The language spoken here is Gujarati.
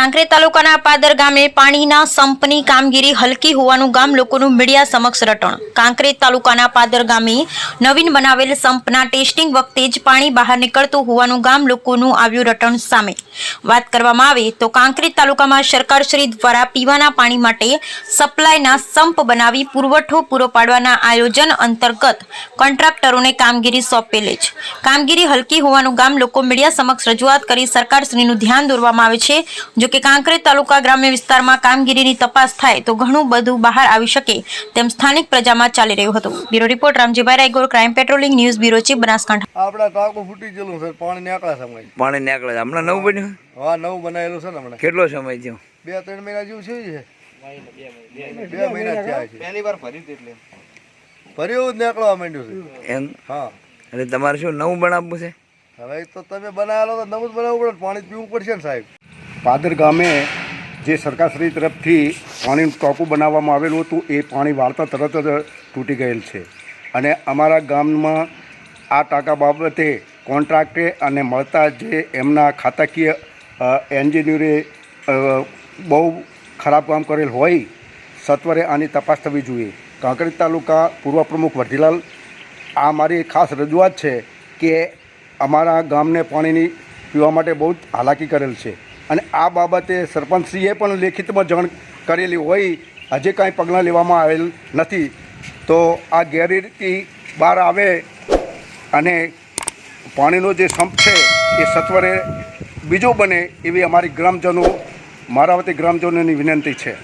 કાંકરેજ તાલુકાના પાદર ગામે પાણીના સંપની કામગીરી હલકી હોવાનું ગામ લોકોનું મીડિયા સમક્ષ રટણ. કાંકરેજ તાલુકાના પાદર ગામે નવીન બનાવેલ સંપના ટેસ્ટિંગ વખતે જ પાણી બહાર નીકળતું હોવાનું ગામ લોકોનું આવ્યું રટણ સામે. વાત કરવામાં આવે તો કાંકરેજ તાલુકામાં સરકારશ્રી દ્વારા પીવાના પાણી માટે સપ્લાયના સંપ બનાવી પુરવઠો પૂરો પાડવાના આયોજન અંતર્ગત કોન્ટ્રાક્ટરોને કામગીરી સોંપેલી છે કામગીરી હલકી હોવાનું ગામ લોકો મીડિયા સમક્ષ રજૂઆત કરી સરકારશ્રીનું ધ્યાન દોરવામાં આવે છે જો કે કાંકરેજ તાલુકા ગ્રામ્ય વિસ્તારમાં કામગીરીની તપાસ થાય તો ઘણું બધું બહાર આવી શકે તેમ સ્થાનિક પ્રજામાં ચાલી રહ્યું હતું. Bureau report Ramjibhai Raygor crime patrolling news bureau chief Banaskantha. આપણા ટાંકો ફૂટી ગયેલું છે પાણી નીકળે છે હમણાં પાણી નીકળે છે. હમણાં નવું બન્યું? હા નવું બનાવેલું છે ને હમણાં. કેટલો સમય થયો? બે ત્રણ મહિના જેવું છે છે. બે મહિના થયા છે. પહેલી વાર ભરી એટલે. ફરી જ નીકળવા માંડ્યું છે. એમ? હા. એટલે તમારે શું નવું બનાવવું છે? હવે તો તમે બનાવેલો તો નવું જ બનાવવું પડે પાણી પીવું પડશે ને સાહેબ. પાદર ગામે જે સરકારશ્રી તરફથી પાણીનું ટાંકું બનાવવામાં આવેલું હતું, એ પાણી વાળતા તરત જ તૂટી ગયેલ છે. અને અમારા ગામમાં આ ટાંકા બાબતે કોન્ટ્રાક્ટે અને મળતા જે એમના ખાતાકીય એન્જિનિયરે બહુ ખરાબ કામ કરેલ હોય, સત્વરે આની તપાસ થવી જોઈએ. કાંકરેજ તાલુકા પૂર્વ પ્રમુખ વઢીલાલ આ મારી ખાસ રજૂઆત છે કે અમારા ગામને પાણીની પીવા માટે બહુ જ હાલાકી કરેલ છે. અને આ બાબતે સરપંચશ્રીએ પણ લેખિતમાં જાણ કરેલી હોય, હજી કાંઈ પગલાં લેવામાં આવેલ નથી. તો આ ગેરરીતિ બહાર આવે અને પાણીનો જે સંપ છે, એ સત્વરે બીજો બને એવી અમારી ગ્રામજનો મારા વતી ગ્રામજનોની વિનંતી છે.